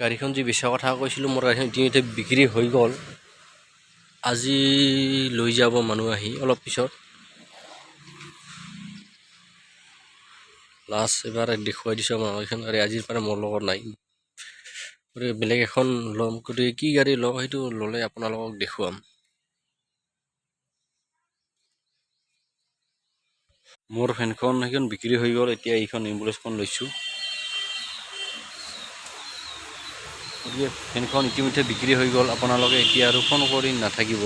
গাড়ীখন যি বেচা কথা কৈছিলোঁ, মোৰ গাড়ীখন ইতিমধ্যে বিক্ৰী হৈ গ'ল। আজি লৈ যাব মানুহ আহি অলপ পিছত। লাষ্ট এবাৰ দেখুৱাই দিছোঁ আপোনালোকক এইখন গাড়ী আজিৰ পৰা মোৰ লগত নাই। গতিকে বেলেগ এখন ল'ম, গতিকে কি গাড়ী লওঁ সেইটো ল'লে আপোনালোকক দেখুৱাম। মোৰ ফেনখন সেইখন বিক্ৰী হৈ গ'ল, এতিয়া এইখন এম্বুলেঞ্চখন লৈছোঁ। গতিকে ফেনখন ইতিমধ্যে বিক্ৰী হৈ গ'ল। আপোনালোকে এতিয়া আৰু ফোন কৰি নাথাকিব।